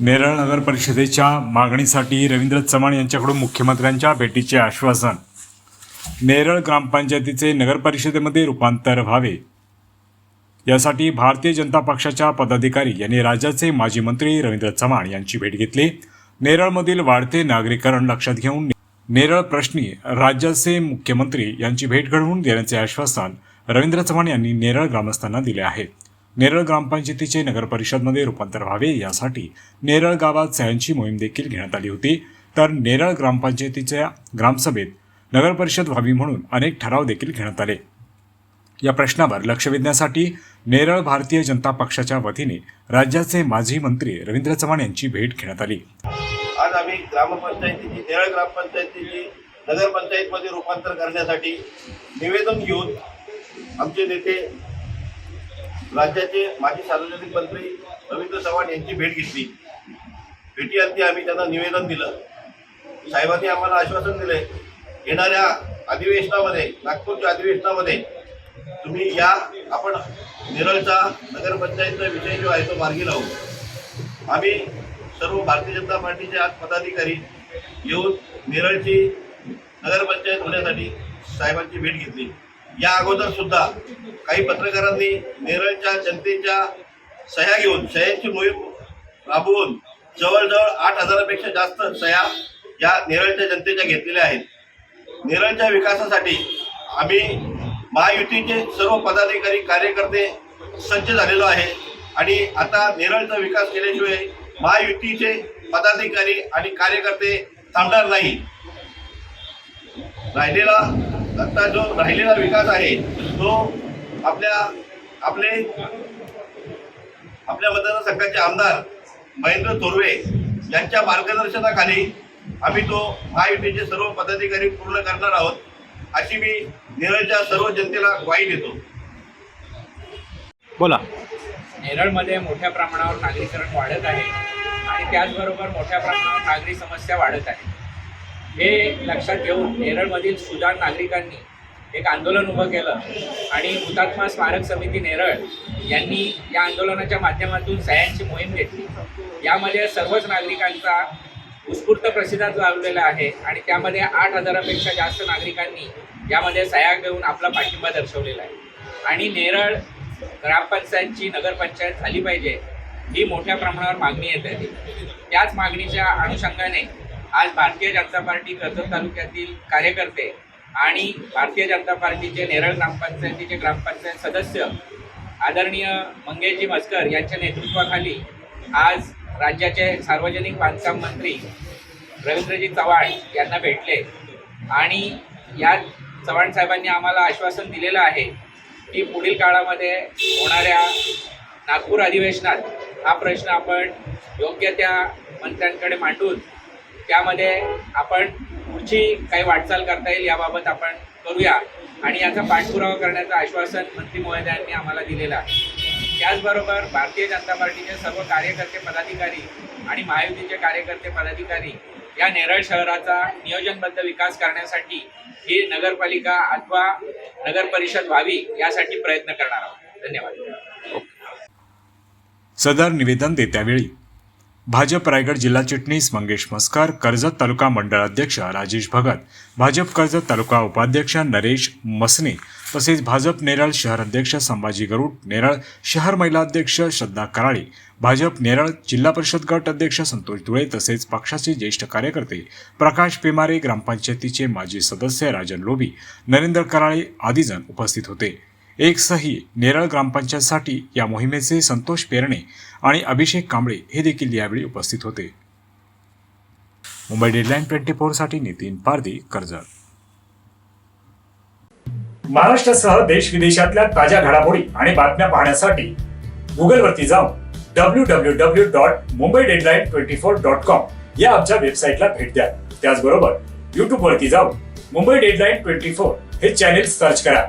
नेरळ नगर परिषदेच्या मागणीसाठी रवींद्र चव्हाण यांच्याकडून मुख्यमंत्र्यांच्या भेटीचे आश्वासन. नेरळ ग्रामपंचायतीचे नगरपरिषदेमध्ये रूपांतर व्हावे. यासाठी भारतीय जनता पक्षाच्या पदाधिकारी यांनी राज्याचे माजी मंत्री रवींद्र चव्हाण यांची भेट घेतली. नेरळमधील वाढते नागरीकरण लक्षात घेऊन नेरळ प्रश्नी राज्याचे मुख्यमंत्री यांची भेट घडवून देण्याचे आश्वासन रवींद्र चव्हाण यांनी नेरळ ग्रामस्थांना दिले आहे. नेरळ ग्रामपंचायतीचे नगरपरिषदमध्ये रूपांतर व्हावे यासाठी नेरळ गावात सह्यांची मोहीम देखील घेण्यात आली होती. तर नेरळ ग्रामपंचायतीच्या ग्रामसभेत नगरपरिषद व्हावी म्हणून अनेक ठराव देखील घेण्यात आले. या प्रश्नावर लक्ष वेधण्यासाठी नेरळ भारतीय जनता पक्षाच्या वतीने राज्याचे माजी मंत्री रवींद्र चव्हाण यांची भेट घेण्यात आली. आज आम्ही ग्रामपंचायतीची नेरळ ग्रामपंचायतीची नगरपंचायतमध्ये रूपांतर करण्यासाठी निवेदन घेऊन आमचे नेते राज्याचे माजी सार्वजनिक मंत्री रवींद्र चव्हाण यांची भेट घेतली. भेटीअंती आम्ही त्यांना निवेदन दिलं. साहेबांनी आम्हाला आश्वासन दिले येणाऱ्या अधिवेशनामध्ये नागपूरच्या अधिवेशनामध्ये तुम्ही या आपण नेरळचा नगरपंचायतचा विषय जो आहे तो मार्गी लावू. आम्ही सर्व भारतीय जनता पार्टीचे आज पदाधिकारी येऊन नेरळची नगरपंचायत होण्यासाठी साहेबांची भेट घेतली. या अगोदर सुद्धा काही पत्रकारांनी नेरळच्या जनतेच्या सह्या घेऊन सह्यांची मोहीम राबवून जवळजवळ आठ हजारापेक्षा जास्त सह्या या नेरळच्या जनतेच्या घेतलेल्या आहेत. नेरळच्या विकासासाठी आम्ही महायुतीचे सर्व पदाधिकारी कार्यकर्ते सज्ज झालेलो आहे आणि आता नेरळचा विकास केल्याशिवाय महायुतीचे पदाधिकारी आणि कार्यकर्ते थांबणार नाही. राहिलेला आता जो राहिलेला विकास आहे तो आपल्या आपले आपल्या मतदारसंघाचे आमदार महेंद्र थोरवे यांच्या मार्गदर्शनाखाली आम्ही तो महायुतीचे सर्व पदाधिकारी पूर्ण करणार आहोत अशी मी नेरळच्या सर्व जनतेला ग्वाही देतो. बोला. नेरळमध्ये मोठ्या प्रमाणावर नागरीकरण वाढत आहे आणि त्याचबरोबर मोठ्या प्रमाणावर नागरी समस्या वाढत आहे. हे लक्षात घेऊन नेरळमधील सुजाण नागरिकांनी एक आंदोलन उभं केलं. आणि हुतात्मा स्मारक समिती नेरळ यांनी या आंदोलनाच्या माध्यमातून सह्यांची मोहीम घेतली. यामध्ये सर्वच नागरिकांचा उत्स्फूर्त प्रतिसाद लावलेला आहे आणि त्यामध्ये आठ हजारापेक्षा जास्त नागरिकांनी यामध्ये सह्या घेऊन आपला पाठिंबा दर्शवलेला आहे. आणि नेरळ ग्रामपंचायतची नगरपंचायत झाली पाहिजे ही मोठ्या प्रमाणावर मागणी येत आहे. त्याच मागणीच्या अनुषंगाने आज भारतीय जनता पार्टी कर्जत तालुक्यातील कार्यकर्ते आणि भारतीय जनता पार्टीचे नेरळ ग्रामपंचायतीचे ग्रामपंचायत सदस्य आदरणीय मंगेशजी मस्कर यांच्या नेतृत्वाखाली आज राज्याचे सार्वजनिक बांधकाम मंत्री रवींद्रजी चव्हाण यांना भेटले. आणि या चव्हाण साहेबांनी आम्हाला आश्वासन दिलेलं आहे की पुढील काळामध्ये होणाऱ्या नागपूर अधिवेशनात हा प्रश्न आपण योग्य त्या मंत्र्यांकडे मांडून त्यामध्ये आपण पुढची काही वाटचाल करता येईल याबाबत आपण करूया. आणि याचा पाठपुरावा करण्याचं आश्वासन मंत्री महोदयांनी आम्हाला दिलेलं आहे. त्याचबरोबर भारतीय जनता पार्टीचे सर्व कार्यकर्ते पदाधिकारी आणि महायुतीचे कार्यकर्ते पदाधिकारी या नेरळ शहराचा नियोजनबद्ध विकास करण्यासाठी ही नगरपालिका अथवा नगर परिषद व्हावी यासाठी प्रयत्न करणार आहोत. धन्यवाद. सदर निवेदन देत्यावेळी भाजप रायगड जिल्हा चिटणीस मंगेश मस्कर कर्जत तालुका मंडळ अध्यक्ष राजेश भगत भाजप कर्जत तालुका उपाध्यक्ष नरेश मसने तसेच भाजप नेरळ शहर अध्यक्ष संभाजी गरुड नेरळ शहर महिला अध्यक्ष श्रद्धा कराळे भाजप नेरळ जिल्हा परिषद गट अध्यक्ष संतोष धुळे तसेच पक्षाचे ज्येष्ठ कार्यकर्ते प्रकाश पेमारे ग्रामपंचायतीचे माजी सदस्य राजन लोबी नरेंद्र कराळे आदीजण उपस्थित होते. एक सही नेरळ ग्रामपंचायतसाठी या मोहिमेचे संतोष पेरणे आणि अभिषेक कांबळे हे देखील यावेळी उपस्थित होते. मुंबई डेडलाईन ट्वेंटी फोरसाठी नितीन पारदी कर्जत. महाराष्ट्रासह देश विदेशातल्या ताज्या घडामोडी आणि बातम्या पाहण्यासाठी गुगलवरती जाऊन W W W dot Mumbai deadline twenty four dot com या आमच्या वेबसाईटला भेट द्या. त्याचबरोबर युट्यूब वरती जाऊन मुंबई डेडलाईन ट्वेंटी फोर हे चॅनेल सर्च करा.